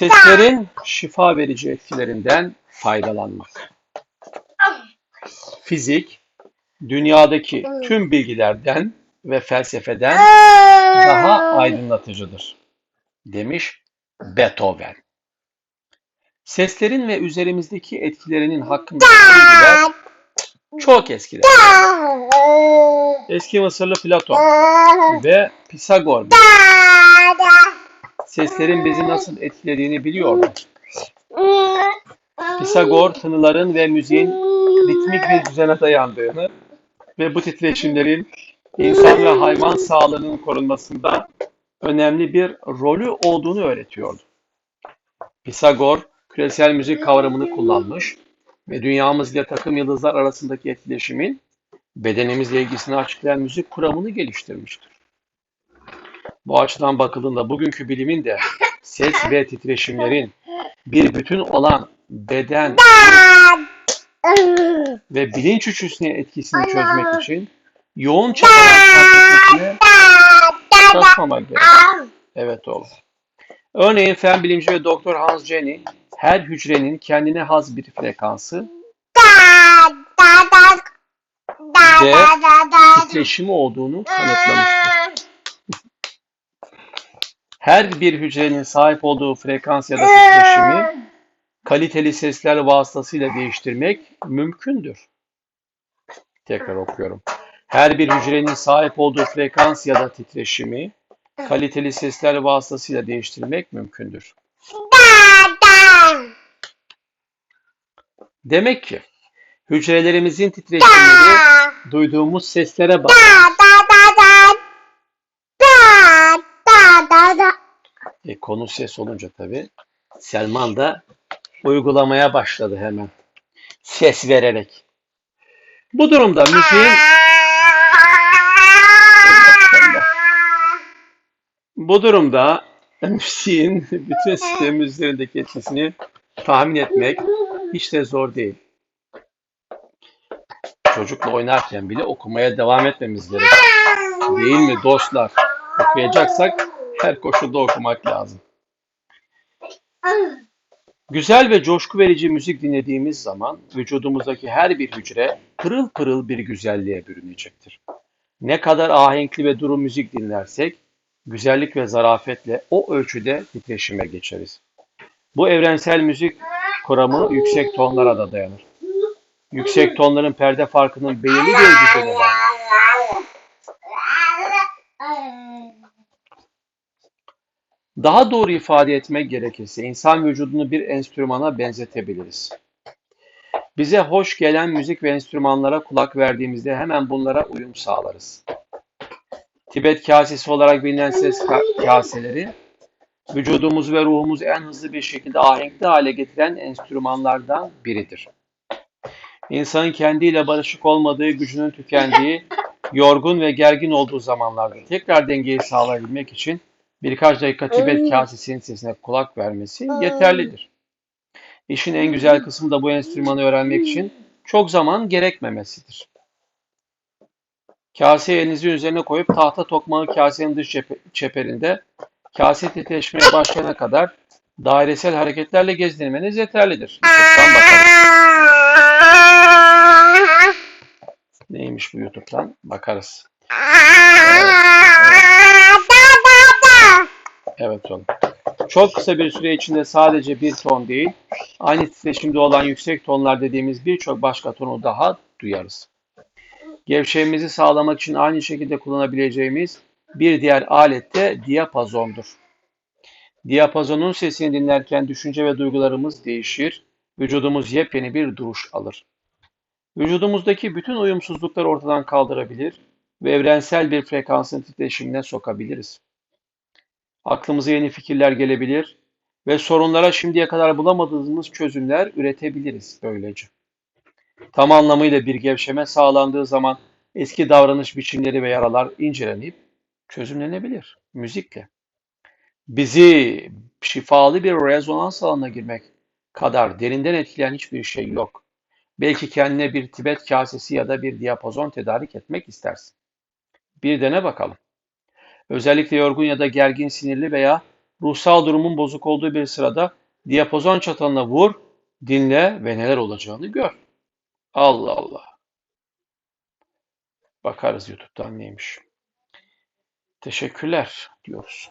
Seslerin şifa verici etkilerinden faydalanmak. Fizik, dünyadaki tüm bilgilerden ve felsefeden daha aydınlatıcıdır, demiş Beethoven. Seslerin ve üzerimizdeki etkilerinin hakkındaki bilgiler çok eskiden. Eski Mısırlı Platon ve Pisagor seslerin bizi nasıl etkilediğini biliyordu. Pisagor tınıların ve müziğin ritmik bir düzene dayandığını ve bu titreşimlerin insan ve hayvan sağlığının korunmasında önemli bir rolü olduğunu öğretiyordu. Pisagor küresel müzik kavramını kullanmış ve dünyamız ile takım yıldızlar arasındaki etkileşimin bedenimizle ilgisini açıklayan müzik kuramını geliştirmiştir. Bu açıdan bakıldığında bugünkü bilimin de ses ve titreşimlerin bir bütün olan beden ve bilinç üçlüsüne etkisini çözmek için yoğun çabalar şaşmamak gerek. Evet oğlum. Örneğin fen bilimci ve doktor Hans Jenny her hücrenin kendine has bir frekansı ve titreşimi olduğunu kanıtlamıştır. Her bir hücrenin sahip olduğu frekans ya da titreşimi kaliteli sesler vasıtasıyla değiştirmek mümkündür. Tekrar okuyorum. Her bir hücrenin sahip olduğu frekans ya da titreşimi kaliteli sesler vasıtasıyla değiştirmek mümkündür. Demek ki hücrelerimizin titreşimleri duyduğumuz seslere bağlı. E, konu ses olunca tabii Selman da uygulamaya başladı hemen. Ses vererek. Bu durumda müziğin bu durumda müziğin bütün sistem üzerindeki etkisini tahmin etmek hiç de zor değil. Çocukla oynarken bile okumaya devam etmemiz gerek. Değil mi dostlar? Okuyacaksak her koşulda okumak lazım. Güzel ve coşku verici müzik dinlediğimiz zaman vücudumuzdaki her bir hücre pırıl pırıl bir güzelliğe bürünecektir. Ne kadar ahenkli ve duru müzik dinlersek güzellik ve zarafetle o ölçüde titreşime geçeriz. Bu evrensel müzik kuramı yüksek tonlara da dayanır. Yüksek tonların perde farkının belirli bir düzeni var. Daha doğru ifade etmek gerekirse insan vücudunu bir enstrümana benzetebiliriz. Bize hoş gelen müzik ve enstrümanlara kulak verdiğimizde hemen bunlara uyum sağlarız. Tibet kasesi olarak bilinen ses ka- kaseleri, vücudumuzu ve ruhumuzu en hızlı bir şekilde ahenkli hale getiren enstrümanlardan biridir. İnsanın kendiyle barışık olmadığı, gücünün tükendiği, yorgun ve gergin olduğu zamanlarda tekrar dengeyi sağlayabilmek için birkaç dakika Tibet kasesinin sesine kulak vermesi yeterlidir. İşin en güzel kısmı da bu enstrümanı öğrenmek için çok zaman gerekmemesidir. Kaseyi elinizin üzerine koyup tahta tokmağı kasenin dış çeperinde kase titreşmeye başlayana kadar dairesel hareketlerle gezdirmeniz yeterlidir. YouTube'dan bakarız. Neymiş bu YouTube'dan? Bakarız. Evet oğlum. Çok kısa bir süre içinde sadece bir ton değil, aynı titreşimde olan yüksek tonlar dediğimiz birçok başka tonu daha duyarız. Gevşememizi sağlamak için aynı şekilde kullanabileceğimiz bir diğer alet de diyapazondur. Diyapazonun sesini dinlerken düşünce ve duygularımız değişir, vücudumuz yepyeni bir duruş alır. Vücudumuzdaki bütün uyumsuzlukları ortadan kaldırabilir ve evrensel bir frekansın titreşimine sokabiliriz. Aklımıza yeni fikirler gelebilir ve sorunlara şimdiye kadar bulamadığımız çözümler üretebiliriz böylece. Tam anlamıyla bir gevşeme sağlandığı zaman eski davranış biçimleri ve yaralar incelenip çözümlenebilir müzikle. Bizi şifalı bir rezonans alanına girmek kadar derinden etkileyen hiçbir şey yok. Belki kendine bir Tibet kasesi ya da bir diyapazon tedarik etmek istersin. Bir dene bakalım. Özellikle yorgun ya da gergin, sinirli veya ruhsal durumun bozuk olduğu bir sırada diapazon çatalına vur, dinle ve neler olacağını gör. Allah Allah. Bakarız YouTube'dan neymiş. Teşekkürler diyoruz.